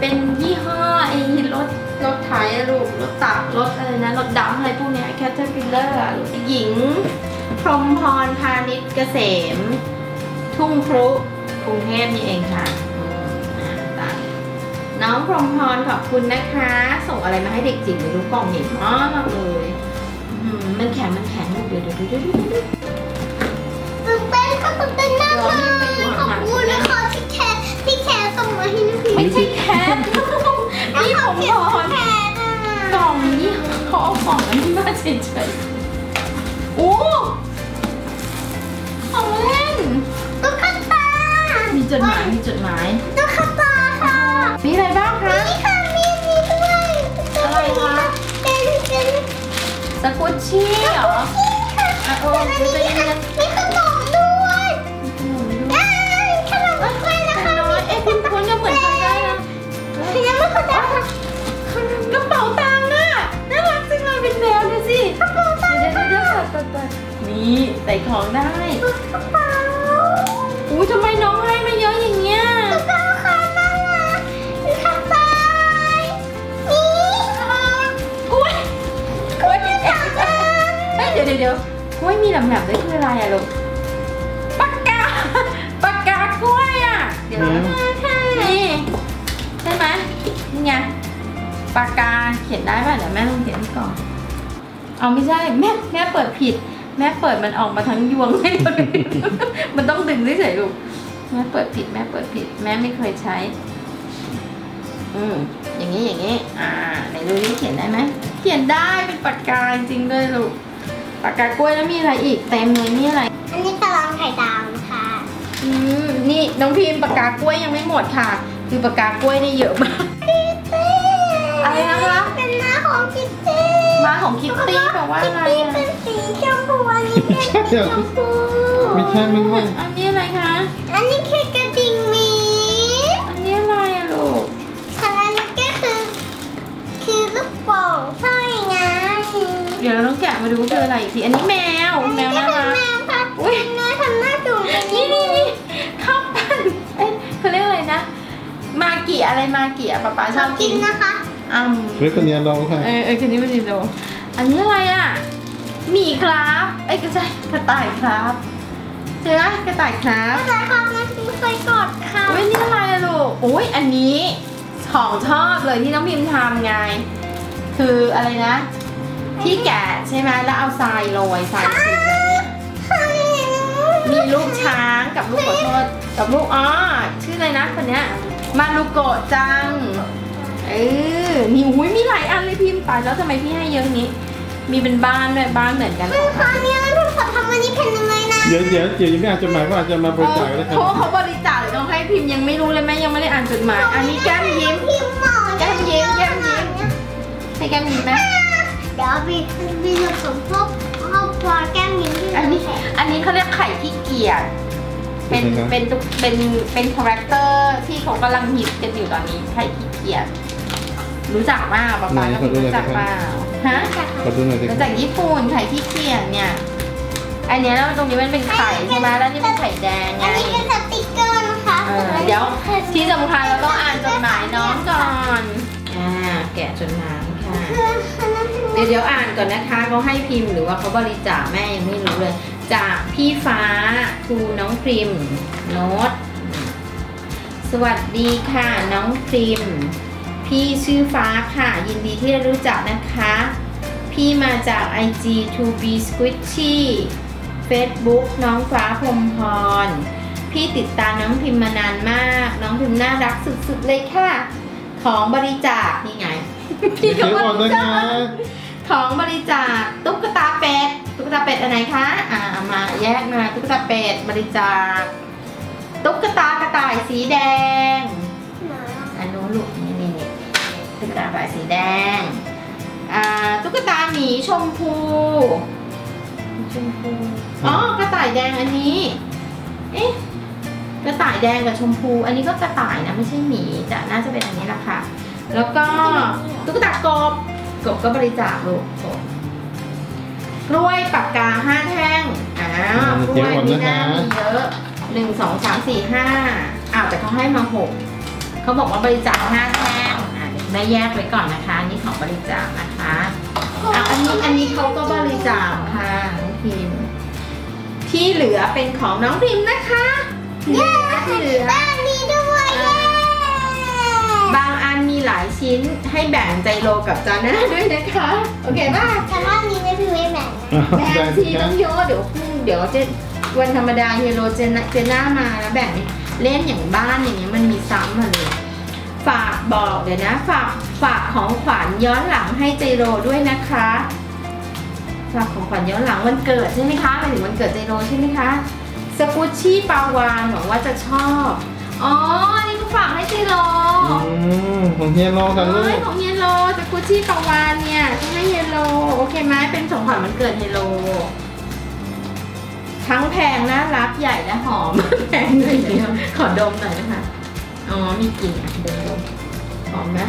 เป็นยี่ห้อไอ้รถรถไถอะลูกรถตักรถอะไรนะรถดำอะไรพวกนี้ย caterpillar อะลูกหญิง พรหมพรพาณิชย์เกษม ทุ่งครุกรุงเทพนี่เองค่ะน้องพรหมพรขอบคุณนะคะ ส่งอะไรมาให้เด็กจิ๋วไม่รู้กล่องใหญ่มากเลยมมันแข็งมันแข็งลูกเดี๋ยวเดี๋ยวเดี๋ยว ขาเอากล่องอันนี้มาเฉยๆโอ้ของเล่นตุ๊กตา มีจดหมายมีจดหมายตุ๊กตาค่ะ มีอะไรบ้างคะนี่ค่ะมีมีด้วยอะไรคะเป็นเป็นสกุชชี่เหรอนี่ค่ะอะโอ้แล้วเดี๋ยวมีจะยังมีขนม นี่ใส่ของได้กระเป๋าอุ้ยทำไมน้องให้มาเยอะอย่างเงี้ยกระเป๋าค่ะน่ารักมีข้าวสารนี่ค่ะกล้วยกล้วยมีแถมเฮ้ยเดี๋ยวเดี๋ยวเดี๋ยวกล้วยมีแหลมๆด้วยคืออะไรอะลูกปากกาปากกากล้วยอะเดี๋ยวนะนี่ใช่ไหมนี่ไงปากกาเขียนได้ป่ะเดี๋ยวแม่ลองเขียนให้ก่อนเอาไม่ใช่แม่แม่เปิดผิด แม่เปิดมันออกมาทั้งยวงให้เราดูมันต้องดึงเฉยๆลูก แม่เปิดผิด แม่เปิดผิด แม่ไม่เคยใช้ อืมอย่างนี้อย่างนี้ อ่าไหนดูนี่เขียนได้ไหม เขียนได้เป็นปากกาจริงๆด้วยลูก ปากกากล้วยแล้วมีอะไรอีกเต็มเลยนี่อะไร อันนี้ตารางไข่ดาวนะคะอืมนี่น้องพิมพ์ปากกากล้วยยังไม่หมดค่ะ คือปากกากล้วยนี่เยอะมากคิตตี้อะไรนะคะ เป็นหน้าของคิตตี้มาของคิตตี้แปลว่าอะไรคิตตี้อะเป็นสี ชมพูอันนี้เป็นสีชมพูไม่ใช่ไม่ใช่อันนี้อะไรคะ อันนี้คือกระดิ่งหมี อันนี้อะไรอะลูกส่วนอันนี้ก็คือ คือลูกโป่งสร้อยไงเดี๋ยวเราต้องแกะมาดูว่าคืออะไรอีกที อันนี้แมว แมวน่ารักแมวค่ะอุ๊ยแมวทำหน้าจุ๋มแบบนี่นี่นี่ข้าวปั้นเอ้ยเขาเรียกอะไรนะ มาเกียอะไรมาเกียป๊าป๊าชชออบบกิกินนนะคะอืมเฮ้ยคนนี้ลองค่ะ เออเออคืนนี้มันดีโดอันนี้อะไรอะ หมีครับไอ้ยก็ใช่กระต่ายครับเจอไหมกระต่ายครับแต่ความนั้นไม่เคยกดค่ะอุ้ยนี่อะไรอะลูกอุ้ยอันนี้ของชอบเลยที่น้องพิมพ์ทำไง คืออะไรนะ ที่แกะใช่ไหมแล้วเอาทรายโรยทรายสีแบบนี้มีลูกช้างกับลูกขอโทษกับลูกอ๋อชื่ออะไรนะคนเนี้ยมารุโกะจังเออมีอุ้ยมีหลายอันเลยพิมพ์ตายแล้วทำไมพี่ให้เยอะอย่างนี้ มีเป็นบ้านด้วยบ้านเหมือนกันคือคราวนี้เราเพิ่งขอทำอันนี้เป็นยังไงนะเดี๋ยวเดี๋ยวเดี๋ยวยังไม่อาจจะหมายว่าอาจจะมาบริจาคแล้วเอกัอนเพราะว่าเขาบริจาคหรือเขาให้พิมพ์ยังไม่รู้เลยแม่ยังไม่ได้อ่านจดหมาย อันนี้แก้มยิ้มพิมพ์หมอแก้มยิ้มแก้มยิ้มให้แก้มยิ้มไหมเดี๋ยวบีบีจะสมทบครอบครัวแก้มยิ้มที่อันนี้อันนี้เขาเรียกไข่ขี้เกียจเป็นเป็นตุ๊กเป็นเป็นคาแรคเตอร์ที่เขากำลังฮิตกันอยู่ตอนนี้ไข่ขี้เกียจ รู้จักมากป๊าป๊าก็รู้จักเปล่าฮะขอดูหน่อยสิมาจากญี่ปุ่นไข่ขี้เกียจเนี่ย อันเนี้ยแล้วตรงนี้มันเป็นไข่ใช่ไหมแล้วนี่เป็นไข่แดงไง อันนี้เป็นสติกเกอร์นะคะเออเดี๋ยวที่สำคัญเราต้องอ่านจดหมายน้องก่อน อ่าแกะจดหมายค่ะคืออันนั้นเป็นเดี๋ยวเดี๋ยวอ่านก่อนนะคะเขาให้พิมพ์หรือว่าเขาบริจาคแม่ยังไม่รู้เลย จากพี่ฟ้าทูน้องพริมโน้ตสวัสดีค่ะน้องพริม พี่ชื่อฟ้าค่ะ ยินดีที่ได้รู้จักนะคะ พี่มาจาก IG to be squishy Facebook น้องฟ้าพรหมพร พี่ติดตามน้องพิมพ์มานานมาก น้องพิมพ์น่ารักสุดๆเลยค่ะ ของบริจาคนี่ไง พี่เดี๋ก็ยวบก่อนรินะจาคะคของบริจาคตุ๊กตาเป็ดตุ๊กตาเป็ดอันไหนคะ อ่ามาแยกมาตุ๊กตาเป็ดบริจาค แดงอ่าตุ๊กตาหมีชมพูชมพูอ๋อกระต่ายแดงอันนี้ เอ๊ะกระต่ายแดงกับชมพู อันนี้ก็กระต่ายนะไม่ใช่หมีจะน่าจะเป็นอันนี้แหละค่ะ แล้วก็ตุ๊กตากบกบก็บริจาคลูกกบกล้วยปากกาห้าแท่งอ้าวกล้วยมีหน้ามีเยอะหนึ่งสองสามสี่ห้าอ้าวแต่เขาให้มาหกเขาบอกว่าบริจาคห้าแท่ง อะเดี๋ยวได้แยกไว้ก่อนนะคะอันนี่ของบริจาคนะคะอะอันนี้อันนี้เขาก็บริจาคค่ะน้องพิมพ์ที่เหลือเป็นของน้องพิมพ์นะคะที่เหลือที่เหลือบ้านนี้ด้วยเย้บางอันมีหลายชิ้นให้แบ่งใจโลกับจาน่าด้วยนะคะโอเคป่ะแต่ว่านี้ไม่พี่ไม่แบ่งนะอะแบ่งได้ทีสิคต้รัอบงเยอะเดี๋ยวพรุ่งเดี๋ยวเจวันธรรมดาเฮโรเจนเจน่ามาแล้วแบ่งเล่นอย่างบ้านอย่างเงี้ยมันมีซ้ำมาเลยฝาก บอกเดี๋ยวนะฝากฝากของขวัญย้อนหลังให้เจโรด้วยนะคะฝากของขวัญย้อนหลังวันเกิดใช่ไหมคะหมายถึงวันเกิดเจโรใช่ไหมคะสกุชชี่ปาวานหวังว่าจะชอบอ๋ออันนี่ก็ฝากให้เจโรอืมของเฮียรอกันลูเอ้ยกของเฮโลสกุชชี่ปาวานเนี่ยต้องให้เฮโลโอเคไหมเป็นของขวัญวันเกิดเฮโลทั้งแพงน่ารักใหญ่และหอมแพงเลยเดียวขอดมหน่อยนะคะ อ๋อ มีกลิ่นอะดมดม หอมนะ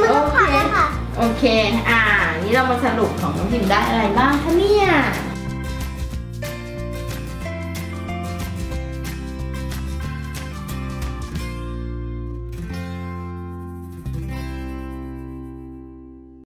มันต้องผ่านแล้วค่ะ โอเค อ่า นี่เรามาสรุปของน้องพิมได้อะไรบ้างคะเนี่ย